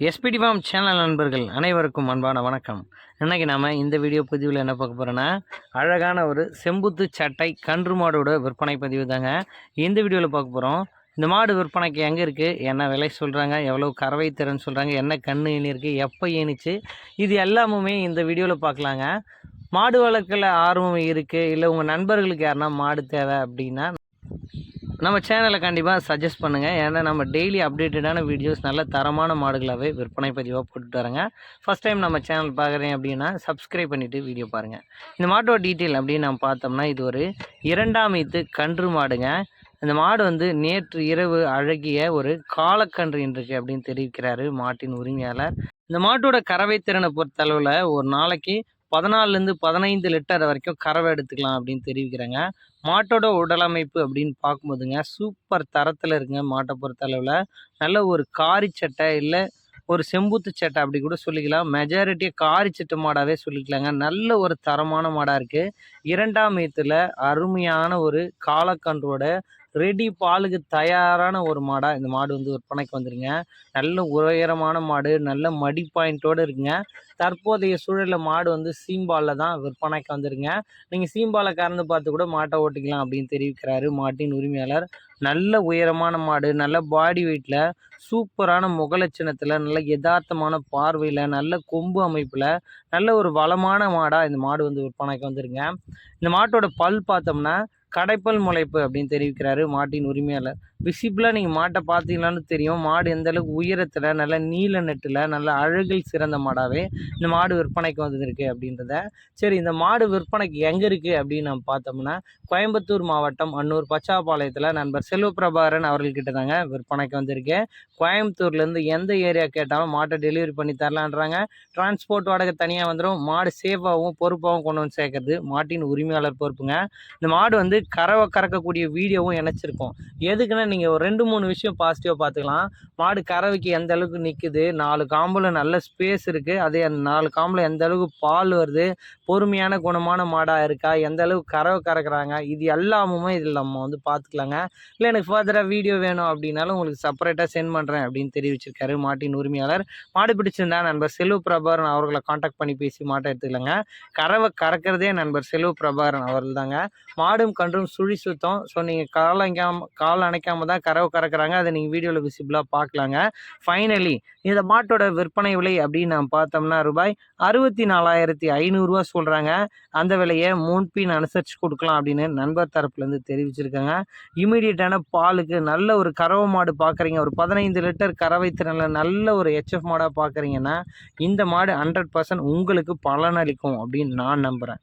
SPD form channel நண்பர்கள் அனைவருக்கும் அன்பான வணக்கம். இன்றைக்கி நாம் இந்த வீடியோ பதிவில் என்ன பார்க்க போகிறோன்னா அழகான ஒரு செம்புத்து சட்டை கன்று மாடோட விற்பனை பதிவு தாங்க. இந்த வீடியோவில் பார்க்க போகிறோம் இந்த மாடு விற்பனைக்கு எங்கே இருக்குது என்ன விலை சொல்கிறாங்க எவ்வளோ கறவை திறன் சொல்கிறாங்க என்ன கன்று ஏனிருக்கு எப்போ ஏணிச்சு? இது எல்லாமுமே இந்த வீடியோவில் பார்க்கலாங்க. மாடு வளர்க்கல ஆர்வம் இருக்குது இல்லை உங்கள் நண்பர்களுக்கு யாருன்னா மாடு தேவை அப்படின்னா நம்ம சேனலை கண்டிப்பாக சஜஸ்ட் பண்ணுங்கள் ஏன்னா நம்ம டெய்லி அப்டேட்டடான வீடியோஸ் நல்ல தரமான மாடுகளாகவே விற்பனை பதிவாக போட்டுட்டு வரேங்க ஃபஸ்ட் டைம் நம்ம சேனல் பார்க்குறேன் அப்படின்னா சப்ஸ்கிரைப் பண்ணிவிட்டு வீடியோ பாருங்கள் இந்த மாட்டோட டீட்டெயில் அப்படின்னு நம்ம பார்த்தோம்னா இது ஒரு இரண்டாம் ஈத்து கன்று மாடுங்க. இந்த மாடு வந்து நேற்று இரவு அழகிய ஒரு காலக்கன்று இன்றைக்கு அப்படின்னு தெரிவிக்கிறாரு மாட்டின் உரிமையாளர். இந்த மாட்டோட கறவை திறனை பொறுத்தளவில் ஒரு நாளைக்கு பதினாலுலேருந்து பதினைந்து லிட்டர் வரைக்கும் கறவை எடுத்துக்கலாம் அப்படின்னு தெரிவிக்கிறாங்க. மாட்டோட உடலமைப்பு அப்படின்னு பார்க்கும்போதுங்க சூப்பர் தரத்தில் இருக்குங்க மாட்டை பொறுத்த அளவில். நல்ல ஒரு காரி சட்டை இல்லை ஒரு செம்புத்து சட்டை அப்படி கூட சொல்லிக்கலாம். மெஜாரிட்டியாக காரி சட்டு மாடாகவே சொல்லிக்கலாங்க. நல்ல ஒரு தரமான மாடாக இருக்குது இரண்டாம் ஈத்தில் அருமையான ஒரு காலக்கன்றோட ரெடி பாலுக்கு தயாரான ஒரு மாடாக இந்த மாடு வந்து விற்பனைக்கு வந்துருங்க. நல்ல உயரமான மாடு நல்ல மடி பாயிண்ட்டோடு இருக்குங்க. தற்போதைய சூழலில் மாடு வந்து சீம்பாலில் தான் விற்பனைக்கு வந்துருங்க. நீங்கள் சீம்பாலை கறந்து பார்த்து கூட மாட்டை ஓட்டிக்கலாம் அப்படின்னு தெரிவிக்கிறாரு மாட்டின் உரிமையாளர். நல்ல உயரமான மாடு நல்ல பாடி வெயிட்டில் சூப்பரான முகலட்சணத்தில் நல்ல யதார்த்தமான பார்வையில் நல்ல கொம்பு அமைப்பில் நல்ல ஒரு வளமான மாடாக இந்த மாடு வந்து விற்பனைக்கு வந்துருங்க. இந்த மாட்டோட பல் பார்த்தோம்னா கடைப்பல் முளைப்பு அப்படின்னு தெரிவிக்கிறாரு மாட்டின் உரிமையாளர். விசிபிளாக நீங்கள் மாட்டை பார்த்தீங்களான்னு தெரியும். மாடு எந்த அளவுக்கு உயரத்தில் நல்ல நீல நெட்டில் நல்ல அழகில் சிறந்த மாடாகவே இந்த மாடு விற்பனைக்கு வந்திருக்கு அப்படின்றத. சரி இந்த மாடு விற்பனைக்கு எங்கே இருக்குது அப்படின்னு நம்ம பார்த்தோம்னா கோயம்புத்தூர் மாவட்டம் அன்னூர் பச்சாப்பாளையத்தில் நண்பர் செல்வபிரபாகரன் அவர்கள்கிட்ட தாங்க விற்பனைக்கு வந்திருக்கு. கோயம்புத்தூர்லேருந்து எந்த ஏரியா கேட்டாலும் மாட்டை டெலிவரி பண்ணி தரலான்றாங்க. டிரான்ஸ்போர்ட் வாடகை தனியாக வந்துடும் மாடு சேஃபாகவும் பொறுப்பாகவும் கொண்டு வந்து சேர்க்கறது மாட்டின் உரிமையாளர் பொறுப்புங்க. இந்த மாடு வந்து கறவை கறக்கக்கூடிய வீடியோவும் இணைச்சிருக்கோம். எதுக்குன்னா நீங்கள் ஒரு ரெண்டு மூணு விஷயம் பாசிட்டிவாக பார்த்துக்கலாம் மாடு கறவைக்கு எந்த அளவுக்கு நிற்குது நாலு காம்பில் நல்ல ஸ்பேஸ் இருக்குது அதே அந்த நாலு காம்பில் எந்த அளவுக்கு பால் வருது? பொறுமையான குணமான மாடாக இருக்கா? எந்த அளவுக்கு கறவை கறக்குறாங்க? இது எல்லாமுமே இதில் நம்ம வந்து பார்த்துக்கலாங்க இல்லை எனக்கு ஃபர்தராக வீடியோ வேணும் அப்படின்னாலும் உங்களுக்கு செப்பரேட்டாக சென்ட் பண்ணுறேன் அப்படின்னு தெரிவிச்சிருக்காரு மாட்டின் உரிமையாளர். மாடு பிடிச்சிருந்தா நண்பர் செல்வ பிரபாகரன் அவர்களை காண்டாக்ட் பண்ணி பேசி மாட்டை எடுத்துக்கலாங்க. கறவை கறக்கிறதே நண்பர் செல்வ பிரபாகரன் அவர்கள் தாங்க மாடும் கன்றும் சுழி சுத்தம். ஸோ நீங்கள் கால் அணைக்காம கால் அணைக்காம தான் கறவை கறக்குறாங்க. அதை நீங்கள் வீடியோவில் விசிபிளாக பார்க்கலாங்க. ஃபைனலி இந்த மாட்டோட விற்பனை விலை அப்படின்னு நம்ம பார்த்தோம்னா ரூபாய் அறுபத்தி நாலாயிரத்தி ஐநூறுரூவா சொல்கிறாங்க அந்த விலையை முன்பின் அனுசரித்து கொடுக்கலாம் அப்படின்னு நண்பர் தரப்புலேருந்து தெரிவிச்சிருக்காங்க. இமீடியட்டான பாலுக்கு நல்ல ஒரு கறவை மாடு பார்க்குறீங்க. ஒரு பதினைந்து லிட்டர் கறவை திறனில் நல்ல ஒரு ஹெச்எஃப் மாடாக பார்க்குறீங்கன்னா இந்த மாடு ஹண்ட்ரட் பர்சன்ட் உங்களுக்கு பலனளிக்கும் அப்படின்னு நான் நம்புகிறேன்